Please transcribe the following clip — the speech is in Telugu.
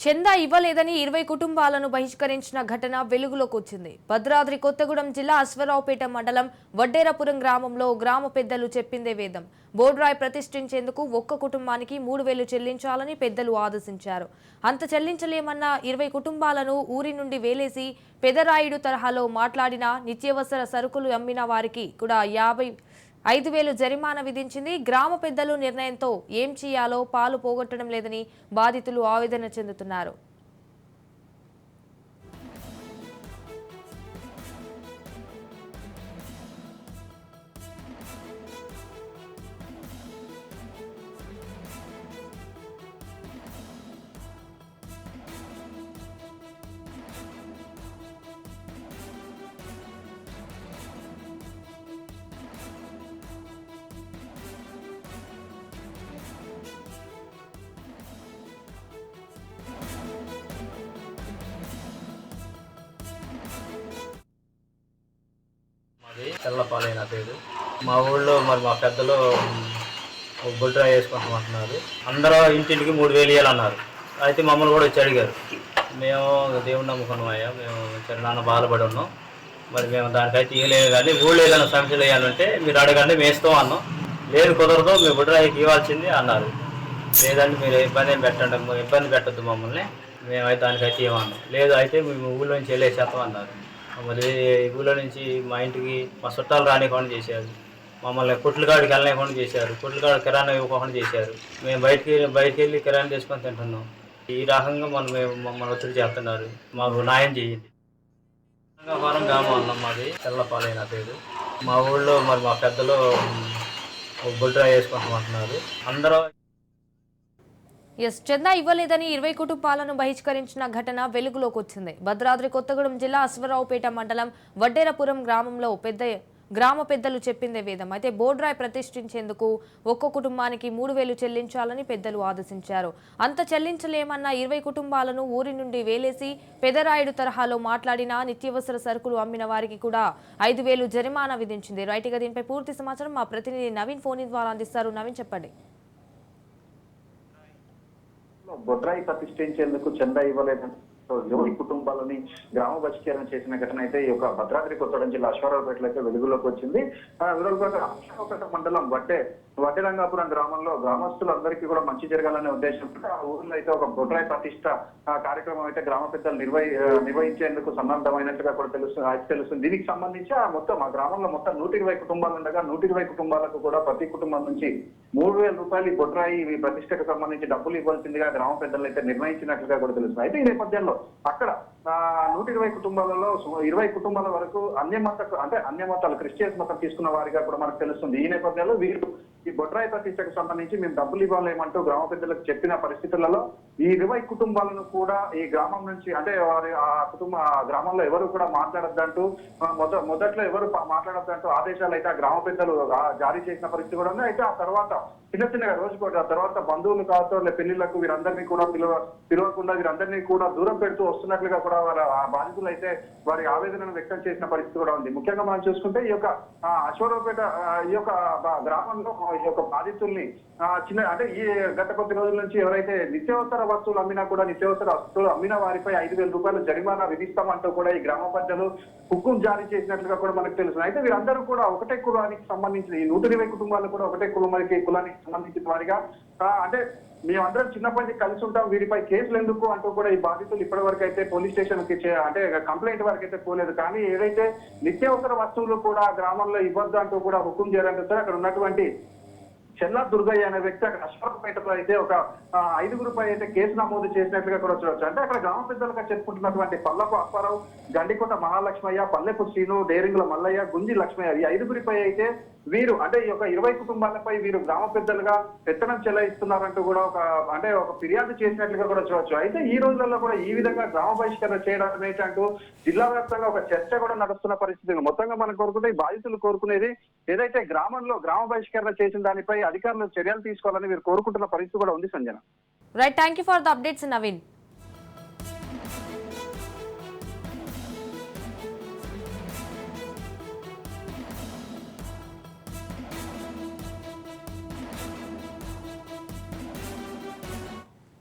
చందా ఇవ్వలేదని ఇరవై కుటుంబాలను బహిష్కరించిన ఘటన వెలుగులోకి వచ్చింది. భద్రాద్రి కొత్తగూడెం జిల్లా అశ్వరావుపేట మండలం వడ్డేరపురం గ్రామంలో గ్రామ పెద్దలు చెప్పిందే వేదం. బోర్డ్రాయ్ ప్రతిష్ఠించేందుకు ఒక్క కుటుంబానికి మూడు వేలు చెల్లించాలని పెద్దలు ఆదేశించారు. అంత చెల్లించలేమన్న ఇరవై కుటుంబాలను ఊరి నుండి వేలేసి పెదరాయుడు తరహాలో మాట్లాడిన నిత్యావసర సరుకులు అమ్మిన వారికి కూడా యాభై ఐదు వేలు జరిమానా విధించింది. గ్రామ పెద్దలు నిర్ణయంతో ఏం చేయాలో పాలు పోగొట్టడం లేదని బాధితులు ఆవేదన చెందుతున్నారు. తెల్లపాలే నా పేరు. మా ఊళ్ళో మరి మా పెద్దలు బుల్డ్రా వేసుకుంటామంటున్నారు అందరూ ఇంటింటికి మూడు వేలు ఇవ్వాలన్నారు అయితే మమ్మల్ని కూడా వచ్చి అడిగారు. మేము దేవుని నమ్ముకున్నాం అయ్యా మేము చిన్న నాన్న బాధపడి ఉన్నాం. మరి మేము దానికైతే ఇవ్వలేదు కానీ ఊళ్ళో ఏదైనా సమస్యలు వేయాలంటే మీరు అడగండి మేము ఇస్తాం అన్నాం. లేదు కుదరదు మీ బుడ్రాయికి ఇవ్వాల్సింది అన్నారు. లేదంటే మీరు ఇబ్బంది ఏం పెట్టండి ఇబ్బంది పెట్టద్దు మమ్మల్ని. మేమైతే దానికైతే ఇవ్వన్నాం లేదు అయితే మేము ఊళ్ళో నుంచి వెళ్ళేసేస్తాం అన్నారు. మరి ఊళ్ళో నుంచి మా ఇంటికి మా చుట్టాలు రానివ్వకుండా చేశారు. మమ్మల్ని కుట్లగాడికి వెళ్ళనివ్వకుండా చేశారు. కుట్లగాడు కిరాణా ఇవ్వకుండా చేశారు. మేము బయటికి బయటికి వెళ్ళి కిరాణా తీసుకొని తింటున్నాం. ఈ రకంగా మనం మేము మమ్మల్ని ఒత్తిడి చేస్తున్నారు. మాకు న్యాయం చేయండి. రంగవరం గ్రామం అన్నాం మాది తెల్లపాలే నా పేరు. మా ఊళ్ళో మరి మా పెద్దలు బుల్డ్రా వేసుకుంటామంటున్నారు అందరూ ఎస్ చందా ఇవ్వలేదని ఇరవై కుటుంబాలను బహిష్కరించిన ఘటన వెలుగులోకి వచ్చింది. భద్రాద్రి కొత్తగూడెం జిల్లా అశ్వరావుపేట మండలం వడ్డేరపురం గ్రామంలో పెద్ద గ్రామ పెద్దలు చెప్పిందే వేదం. అయితే బోర్డ్రాయ్ ప్రతిష్ఠించేందుకు ఒక్కో కుటుంబానికి మూడు వేలు చెల్లించాలని పెద్దలు ఆదేశించారు. అంత చెల్లించలేమన్న ఇరవై కుటుంబాలను ఊరి నుండి వేలేసి పెదరాయుడు తరహాలో మాట్లాడిన నిత్యావసర సరుకులు అమ్మిన వారికి కూడా ఐదు వేలు జరిమానా విధించింది. రైట్గా దీనిపై పూర్తి సమాచారం మా ప్రతినిధి నవీన్ ఫోన్ ద్వారా అందిస్తారు. నవీన్ చెప్పండి. బొడ్రాయి ప్రతిష్ఠించేందుకు చందా ఇవ్వలేదు యువతి కుటుంబాలని గ్రామ బహిష్కరణ చేసిన ఘటన అయితే ఈ యొక్క భద్రాద్రి కొత్తగూడెం జిల్లా అశ్వారావుపేటలో అయితే వెలుగులోకి వచ్చింది. ఆ వివరాలపేట అశ్వారావుపేట మండలం వడ్డే వడ్డెరంగాపురం గ్రామంలో గ్రామస్తులందరికీ కూడా మంచి జరగాలనే ఉద్దేశంతో ఆ ఊర్లో అయితే ఒక బొడ్రాయి ప్రతిష్ట కార్యక్రమం అయితే గ్రామ పెద్దలు నిర్వహి నిర్వహించేందుకు సన్నద్ధమైనట్టుగా కూడా తెలుస్తుంది అయితే తెలుస్తుంది. దీనికి సంబంధించి ఆ మొత్తం ఆ గ్రామంలో మొత్తం నూట ఇరవై కుటుంబాలు ఉండగా నూట ఇరవై కుటుంబాలకు కూడా ప్రతి కుటుంబం నుంచి మూడు వేల రూపాయలు ఈ బొడ్రాయి ఈ ప్రతిష్టకు సంబంధించి డబ్బులు ఇవ్వాల్సిందిగా గ్రామ పెద్దలు అయితే నిర్ణయించినట్లుగా కూడా తెలుస్తుంది. అయితే ఈ నేపథ్యంలో అక్కడ ఆ, నూట ఇరవై కుటుంబాలలో ఇరవై కుటుంబాల వరకు అన్యమత అంటే అన్యమతాలు క్రిస్టియన్స్ మతం తీసుకున్న వారిగా కూడా మనకు తెలుస్తుంది. ఈ నేపథ్యంలో వీరు ఈ బొడ్రాయి ప్రతిష్టకు సంబంధించి మేము డబ్బులు ఇవ్వాలేమంటూ గ్రామ పెద్దలకు చెప్పిన పరిస్థితులలో ఈ ఇరవై కుటుంబాలను కూడా ఈ గ్రామం నుంచి అంటే వారి ఆ కుటుంబ గ్రామంలో ఎవరు కూడా మాట్లాడద్దంటూ మొద మొదట్లో ఎవరు మాట్లాడద్దంటూ ఆదేశాలు అయితే ఆ గ్రామ పెద్దలు జారీ చేసిన పరిస్థితి కూడా ఉంది. అయితే ఆ తర్వాత చిన్న చిన్నగా రోజు ఆ తర్వాత బంధువులు కావచ్చు లేదా పెళ్ళిళ్ళకు వీరందరినీ కూడా పిలువ పిలవకుండా వీరందరినీ కూడా దూరం పెడుతూ వస్తున్నట్లుగా కూడా వారి ఆ బాధితులు అయితే వారి ఆవేదనను వ్యక్తం చేసిన పరిస్థితి కూడా ఉంది. ముఖ్యంగా మనం చూసుకుంటే ఈ యొక్క అశ్వరావుపేట ఈ యొక్క గ్రామంలో యొక్క బాధితుల్ని చిన్న అంటే ఈ గత కొద్ది రోజుల నుంచి ఎవరైతే నిత్యావసర వస్తువులు అమ్మినా కూడా నిత్యావసర వస్తువులు అమ్మిన వారిపై ఐదు వేల రూపాయలు జరిమానా విధిస్తామంటూ కూడా ఈ గ్రామ పెద్దలు హుకుం జారీ చేసినట్లుగా కూడా మనకు తెలుసు అయితే వీరందరూ కూడా ఒకటే కులానికి సంబంధించిన ఈ నూట ఇరవై కుటుంబాలు కూడా ఒకటే కులమరికి కులానికి సంబంధించిన వారిగా అంటే మేమందరం చిన్నప్పటి నుంచి కలిసి ఉంటాం. వీరిపై కేసులు ఎందుకు అంటూ కూడా ఈ బాధితులు ఇప్పటి వరకు అయితే పోలీస్ స్టేషన్కి అంటే కంప్లైంట్ వరకు అయితే పోలేదు. కానీ ఏదైతే నిత్యావసర వస్తువులు కూడా గ్రామంలో ఇవ్వద్దు అంటూ కూడా హుకుం చేయాలంటే సార్ అక్కడ ఉన్నటువంటి చెల్లా దుర్గయ్య అనే వ్యక్తి అక్కడ అశ్వరపేటలో అయితే ఒక ఐదుగురుపై అయితే కేసు నమోదు చేసినట్లుగా కూడా చూడవచ్చు అంటే అక్కడ గ్రామ పెద్దలుగా చెప్పుకుంటున్నటువంటి పల్లపు అప్పారావు గండికోట మహాలక్ష్మయ్య పల్లెపు శ్రీను డేరింగుల మల్లయ్య గుంజి లక్ష్మయ్య ఈ ఐదుగురిపై అయితే వీరు అంటే ఈ యొక్క ఇరవై కుటుంబాలపై వీరు గ్రామ పెద్దలుగా పెత్తనం చెలాయిస్తున్నారంటూ కూడా ఒక అంటే ఒక ఫిర్యాదు చేసినట్లుగా కూడా చూడవచ్చు అయితే ఈ రోజుల్లో కూడా ఈ విధంగా గ్రామ బహిష్కరణ చేయడం ఏంటంటూ జిల్లా వ్యాప్తంగా ఒక చర్చ కూడా నడుస్తున్న పరిస్థితి మొత్తంగా మనం కోరుకుంటే బాధితులు కోరుకునేది ఏదైతే గ్రామంలో గ్రామ బహిష్కరణ చేసిన దానిపై అధికారులు చర్యలు తీసుకోవాలని మీరు కోరుకుంటున్న పరిస్థితి కూడా ఉంది Sanjana. Right thank you for the updates Naveen